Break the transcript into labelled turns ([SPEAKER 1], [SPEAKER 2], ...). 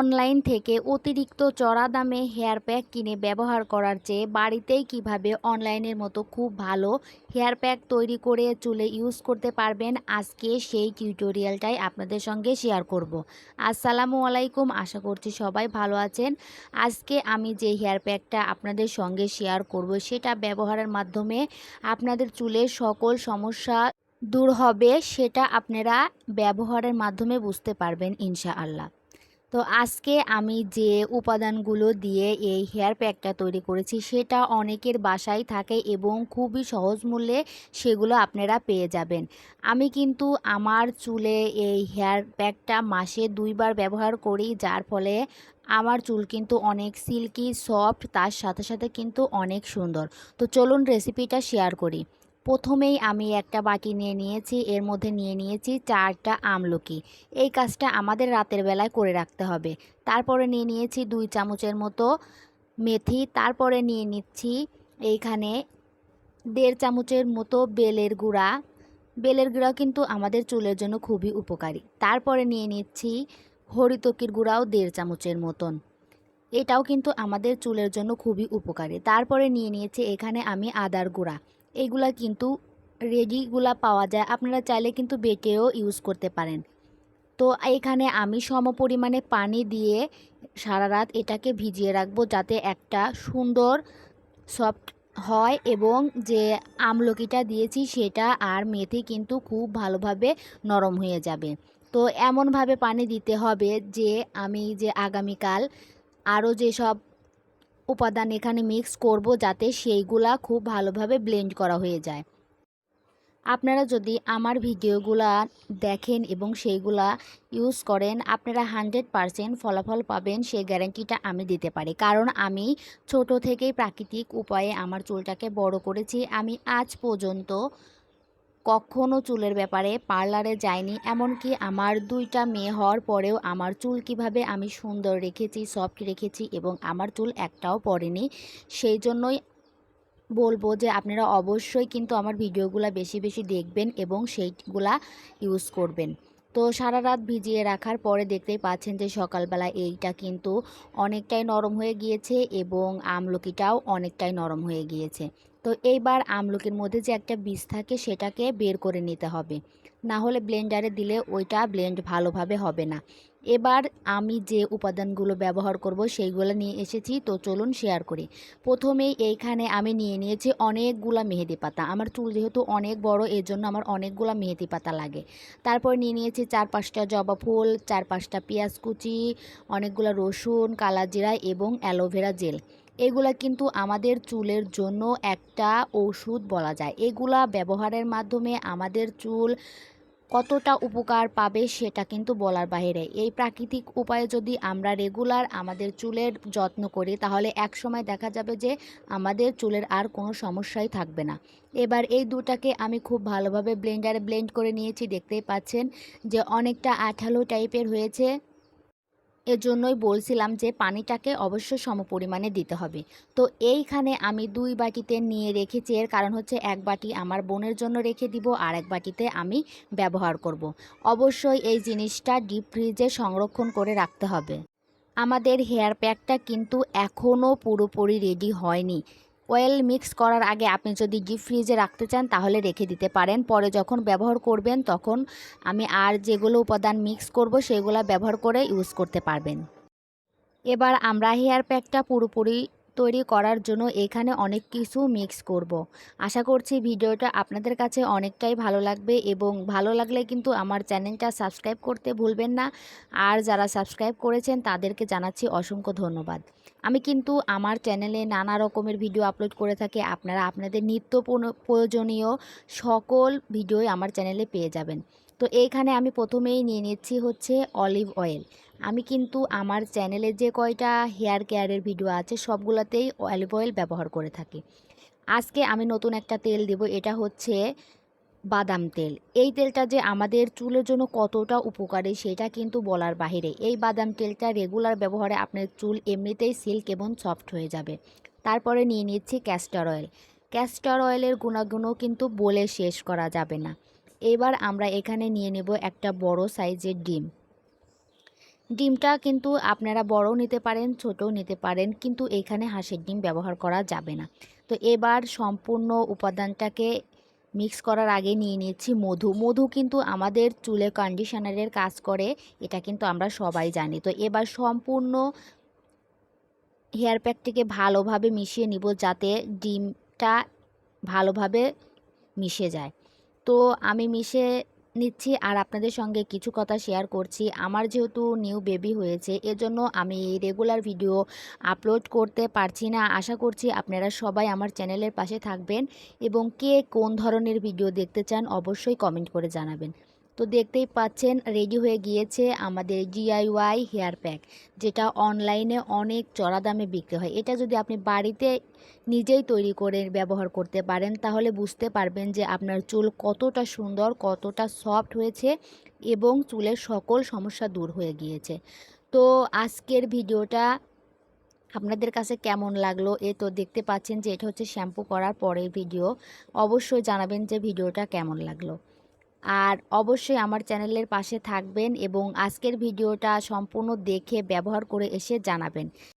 [SPEAKER 1] Online থেকে অতিরিক্ত চড়া দামে হেয়ার প্যাক কিনে ব্যবহার করার চেয়ে বাড়িতেই কীভাবে অনলাইনের মতো খুব ভালো হেয়ার প্যাক তৈরি করে চুলে ইউজ করতে পারবেন, আজকে সেই টিউটোরিয়ালটাই আপনাদের সঙ্গে শেয়ার করব। আসসালামু আলাইকুম, আশা করছি সবাই ভালো আছেন। আজকে আমি যে হেয়ার প্যাকটা আপনাদের সঙ্গে শেয়ার করব, সেটা ব্যবহারের মাধ্যমে আপনাদের চুলের সকল সমস্যা দূর হবে, সেটা আপনারা ব্যবহারের মাধ্যমে বুঝতে পারবেন, ইনশাআল্লাহ। তো আজকে আমি যে উপাদানগুলো দিয়ে এই হেয়ার প্যাকটা তৈরি করেছি, সেটা অনেকের বাসায় থাকে এবং খুবই সহজ মূল্যে সেগুলো আপনারা পেয়ে যাবেন। আমি কিন্তু আমার চুলে এই হেয়ার প্যাকটা মাসে দুইবার ব্যবহার করি, যার ফলে আমার চুল কিন্তু অনেক সিল্কি, সফট, তার সাথে সাথে কিন্তু অনেক সুন্দর। তো চলুন রেসিপিটা শেয়ার করি। প্রথমেই আমি একটা বাটি নিয়ে নিয়েছি, এর মধ্যে নিয়ে নিয়েছি চারটা আমলকি। এই কাজটা আমাদের রাতের বেলায় করে রাখতে হবে। তারপরে নিয়ে নিয়েছি দুই চামচের মতো মেথি, তারপরে নিয়ে নিচ্ছি এইখানে দেড় চামচের মতো বেলের গুঁড়া। বেলের গুঁড়া কিন্তু আমাদের চুলের জন্য খুবই উপকারী। তারপরে নিয়ে নিচ্ছি হরিতকির গুঁড়াও দেড় চামচের মতন। এটাও কিন্তু আমাদের চুলের জন্য খুবই উপকারী। তারপরে নিয়ে নিয়েছি এখানে আমি আদার গুঁড়া। এইগুলা কিন্তু রেডিগুলা পাওয়া যায়। আপনারা চাইলে কিন্তু বেটেও ইউজ করতে পারেন। তো এখানে আমি সম পরিমাণে পানি দিয়ে সারা রাত এটাকে ভিজিয়ে রাখব যাতে একটা সুন্দর সফট হয় এবং যে আমলকিটা দিয়েছি সেটা আর মেথি কিন্তু খুব ভালোভাবে নরম হয়ে যাবে। তো এমনভাবে পানি দিতে হবে যে আমি যে আগামীকাল আরও যেসব উপাদান এখানে মিক্স করব যাতে সেইগুলা খুব ভালোভাবে ব্লেন্ড করা হয়ে যায়। আপনারা যদি আমার ভিডিওগুলা দেখেন এবং সেইগুলা ইউজ করেন, আপনারা হান্ড্রেড পারসেন্ট ফলাফল পাবেন, সেই গ্যারান্টিটা আমি দিতে পারি। কারণ আমি ছোট থেকেই প্রাকৃতিক উপায়ে আমার চুলটাকে বড় করেছি। আমি আজ পর্যন্ত কখনো চুলের ব্যাপারে পার্লারে যাইনি, এমনকি আমার দুইটা মেয়ে হওয়ার পরেও আমার চুল কীভাবে আমি সুন্দর রেখেছি, সফট রেখেছি এবং আমার চুল একটাও পড়েনি, সেই জন্যই বলব যে আপনারা অবশ্যই কিন্তু আমার ভিডিওগুলো বেশি বেশি দেখবেন এবং সেইগুলা ইউজ করবেন। তো সারা রাত ভিজিয়ে রাখার পরে দেখতেই পাচ্ছেন যে সকালবেলা এইটা কিন্তু অনেকটাই নরম হয়ে গিয়েছে এবং আমলকিটাও অনেকটাই নরম হয়ে গিয়েছে। তো এইবার আমলকির মধ্যে যে একটা বীজ থাকে সেটাকে বের করে নিতে হবে। না হলে ব্লেন্ডারে দিলে ওইটা ব্লেন্ড ভালোভাবে হবে না। এবার আমি যে উপাদানগুলো ব্যবহার করব সেইগুলো নিয়ে এসেছি, তো চলুন শেয়ার করি। প্রথমেই এইখানে আমি নিয়ে নিয়েছি অনেকগুলা মেহেদি পাতা। আমার চুল যেহেতু অনেক বড় এর জন্য আমার অনেকগুলা মেহেদি পাতা লাগে। তারপর নিয়ে নিয়েছি চার পাঁচটা জবা ফুল, চার পাঁচটা পেঁয়াজ কুচি, অনেকগুলো রসুন, কালাজিরা এবং অ্যালোভেরা জেল। এগুলা কিন্তু আমাদের চুলের জন্য একটা ওষুধ বলা যায়। এগুলা ব্যবহারের মাধ্যমে আমাদের চুল কতটা উপকার পাবে সেটা কিন্তু বলার বাইরে এই প্রাকৃতিক উপায়ে যদি আমরা রেগুলার আমাদের চুলের যত্ন করি, তাহলে এক সময় দেখা যাবে যে আমাদের চুলের আর কোনো সমস্যাই থাকবে না। এবার এই দুটাকে আমি খুব ভালোভাবে ব্লেন্ডারে ব্লেন্ড করে নিয়েছি। দেখতেই পাচ্ছেন যে অনেকটা আঠালো টাইপের হয়েছে। এজন্যই বলছিলাম যে পানিটাকে অবশ্যই সমপরিমাণে দিতে হবে। তো এইখানে আমি দুই বাটিতে নিয়ে রেখেছি। এর কারণ হচ্ছে এক বাটি আমার বোনের জন্য রেখে দিব আর এক বাটিতে আমি ব্যবহার করব। অবশ্যই এই জিনিসটা ডিপ ফ্রিজে সংরক্ষণ করে রাখতে হবে। আমাদের হেয়ার প্যাকটা কিন্তু এখনও পুরোপুরি রেডি হয়নি। অয়েল মিক্স করার আগে আপনি যদি ডিপ ফ্রিজে রাখতে চান, তাহলে রেখে দিতে পারেন। পরে যখন ব্যবহার করবেন, তখন আমি আর যেগুলো উপাদান মিক্স করব, সেগুলো ব্যবহার করে ইউজ করতে পারবেন। এবার আমরা হেয়ার প্যাকটা পুরোপুরি তৈরি করার জন্য এখানে অনেক কিছু মিক্স করব। আশা করছি ভিডিওটা আপনাদের কাছে অনেকটাই ভালো লাগবে এবং ভালো লাগলে কিন্তু আমার চ্যানেলটা সাবস্ক্রাইব করতে ভুলবেন না। আর যারা সাবস্ক্রাইব করেছেন তাদেরকে জানাচ্ছি অসংখ্য ধন্যবাদ। আমি কিন্তু আমার চ্যানেলে নানা রকমের ভিডিও আপলোড করে থাকি। আপনারা আপনাদের নিত্য প্রয়োজনীয় সকল ভিডিওই আমার চ্যানেলে পেয়ে যাবেন। তো এইখানে আমি প্রথমেই নিয়ে নিচ্ছি হচ্ছে অলিভ অয়েল আমি কিন্তু আমার চ্যানেলে যে কয়টা হেয়ার কেয়ারের ভিডিও আছে, সবগুলোতেই অলিভ অয়েল ব্যবহার করে থাকি। আজকে আমি নতুন একটা তেল দেব, এটা হচ্ছে বাদাম তেল। এই তেলটা যে আমাদের চুলের জন্য কতটা উপকারী সেটা কিন্তু বলার বাহিরে। এই বাদাম তেলটা রেগুলার ব্যবহারে আপনার চুল এমনিতেই সিল্ক এবং সফট হয়ে যাবে। তারপরে নিয়ে নিচ্ছি ক্যাস্টার অয়েল ক্যাস্টার অয়েলের গুণাগুণও কিন্তু বলে শেষ করা যাবে না। এবার আমরা এখানে নিয়ে নেব একটা বড় সাইজের ডিম। ডিমটা কিন্তু আপনারা বড়ও নিতে পারেন, ছোটও নিতে পারেন, কিন্তু এখানে হাঁসের ডিম ব্যবহার করা যাবে না। তো এবার সম্পূর্ণ উপাদানটাকে মিক্স করার আগে নিয়ে নিচ্ছি মধু। মধু কিন্তু আমাদের চুলে কন্ডিশনারের কাজ করে, এটা কিন্তু আমরা সবাই জানি। তো এবার সম্পূর্ণ হেয়ার প্যাকটিকে ভালোভাবে মিশিয়ে নিব যাতে ডিমটা ভালোভাবে মিশে যায়। তো আমি মিশে নিচ্ছি আর আপনাদের সঙ্গে কিছু কথা শেয়ার করছি। আমার যেহেতু নিউ বেবি হয়েছে, এজন্য আমি রেগুলার ভিডিও আপলোড করতে পারছি না। আশা করছি আপনারা সবাই আমার চ্যানেলের পাশে থাকবেন এবং কে কোন ধরনের ভিডিও দেখতে চান অবশ্যই কমেন্ট করে জানাবেন। তো দেখতেই পাচ্ছেন রেডি হয়ে গিয়েছে আমাদের ডিআইওয়াই হেয়ার প্যাক যেটা অনলাইনে অনেক চড়া দামে বিক্রি হয়। এটা যদি আপনি বাড়িতে নিজেই তৈরি করে ব্যবহার করতে পারেন, তাহলে বুঝতে পারবেন যে আপনার চুল কতটা সুন্দর, কতটা সফট হয়েছে এবং চুলের সকল সমস্যা দূর হয়ে গিয়েছে। তো আজকের ভিডিওটা আপনাদের কাছে কেমন লাগল? এ তো দেখতে পাচ্ছেন যে এটা হচ্ছে শ্যাম্পু করার পরের ভিডিও। অবশ্যই জানাবেন যে ভিডিওটা কেমন লাগল। আর অবশ্যই আমার চ্যানেলের পাশে থাকবেন এবং আজকের ভিডিওটা সম্পূর্ণ দেখে, ব্যবহার করে এসে জানাবেন।